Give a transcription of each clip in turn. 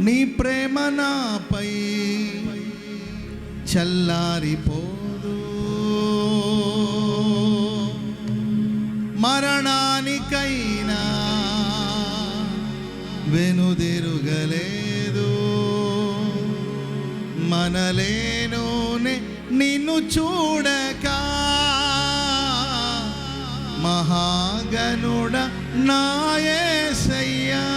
నీ ప్రేమ నాపై చల్లారిపోదు. మరణానికైనా వెనుదిరుగలేదు. మనలేనోనే నిన్ను చూడక మహాగనుడ నాయసయ్యా.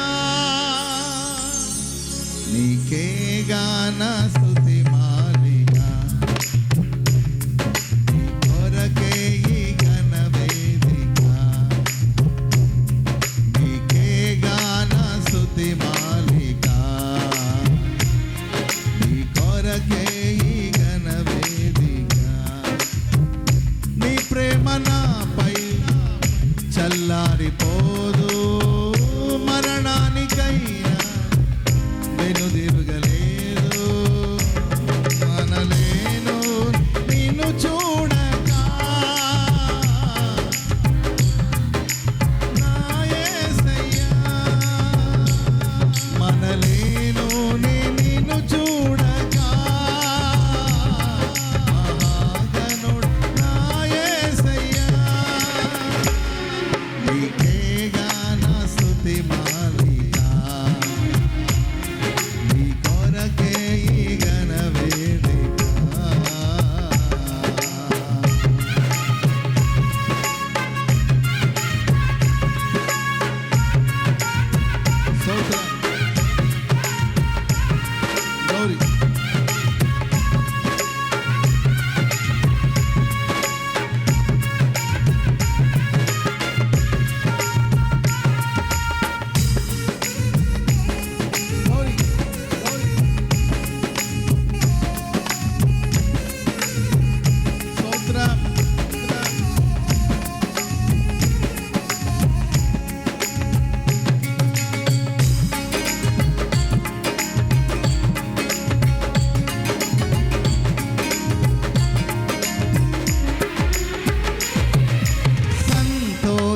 not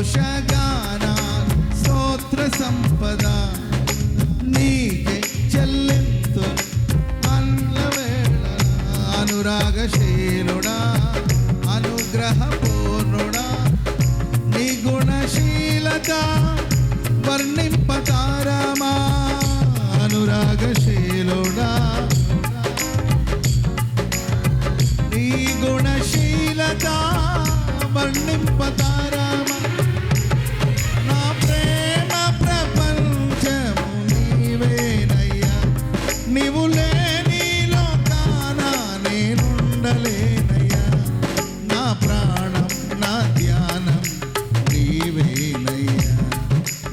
sunshine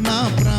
na praia.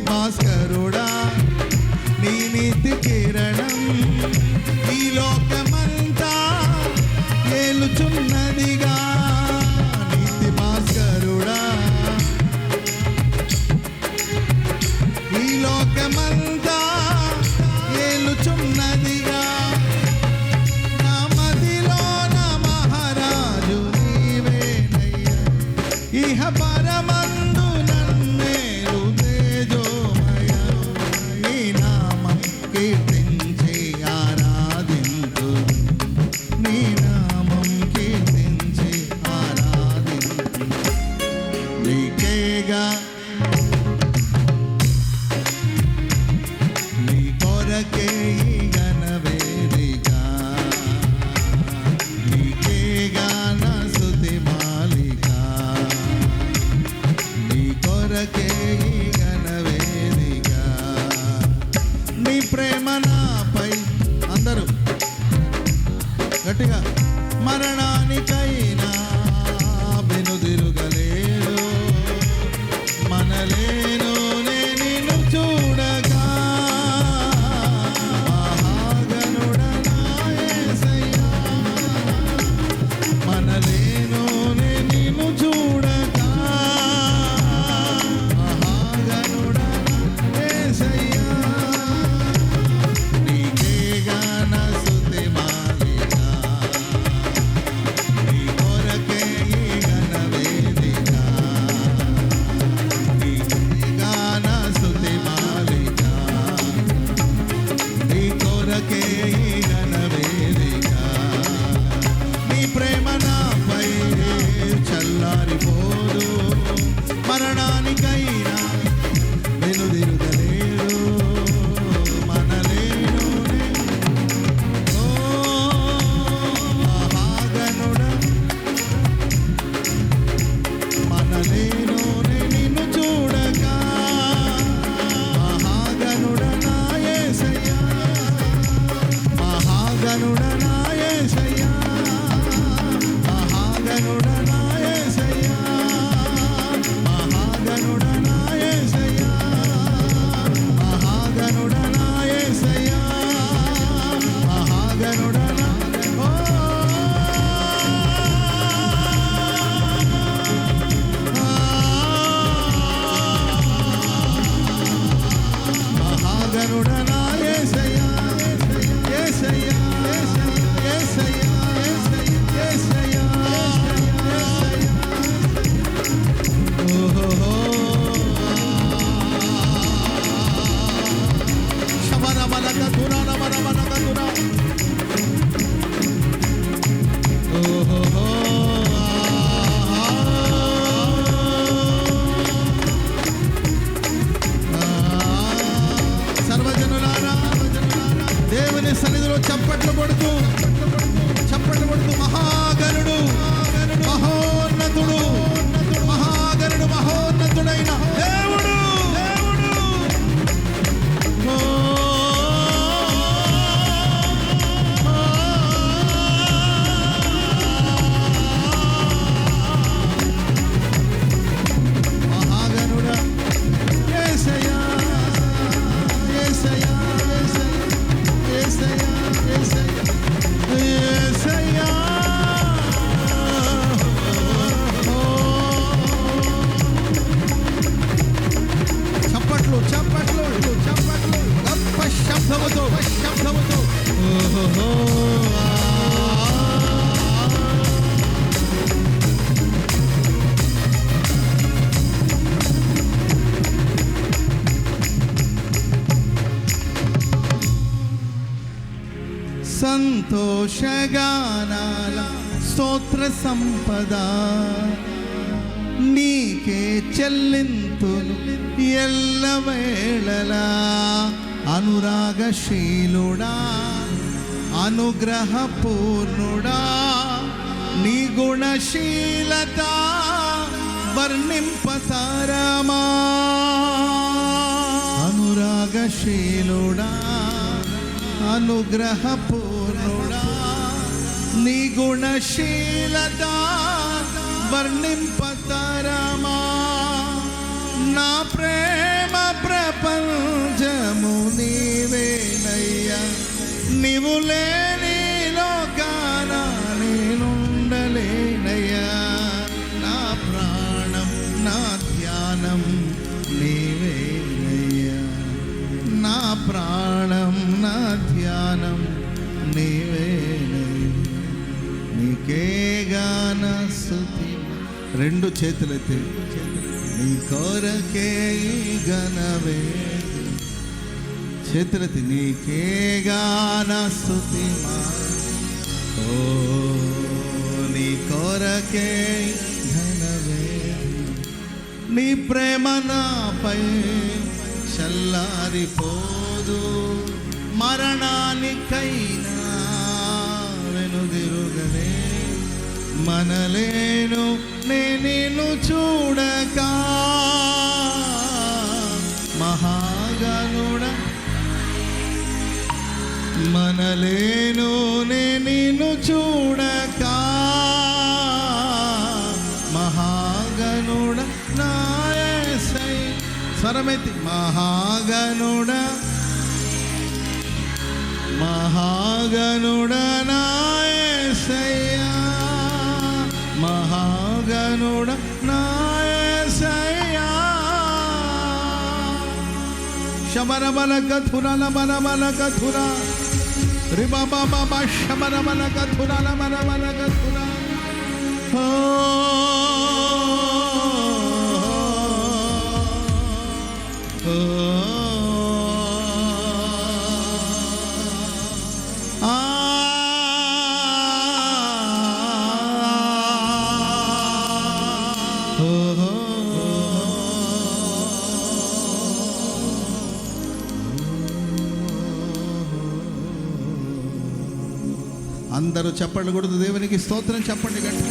पास करो। siempre సంతోషగానాల స్తోత్ర సంపద. నీకే చెల్లింతులు ఎల్లవేళలా. అనురాగశీలుడా అనుగ్రహపూర్ణుడా నీ గుణశీలత వర్ణింపసారమా అనురాగశీలుడా అనుగ్రహపూర్ణుడా నీ గుణశీలత వర్ణింపతరమా. నా ప్రేమ ప్రపంచము నీవేనయ్యా నీవు నీకే స్థుతి రెండు చేతులైతే. నీ కొరకే గణవే చేతులతి నీకే గాన స్థుతి మా. ఓ నీ కొరకే ఘనవే నీ ప్రేమ నాపై చల్లారిపోదు. మరణానికైనా వెనుదిరుగలే మనలేను నేను చూడక. మహాగనుడ మనలేను నేను చూడక. మహాగనుడ నాయసై స్వరమెత్తి మహాగనుడ మహాగనుడ bara bara kathura la bara kathura riba ba ba ba kathura kathura oh, oh. అందరూ చెప్పండి కూడా దేవునికి స్తోత్రం చెప్పండి గట్టి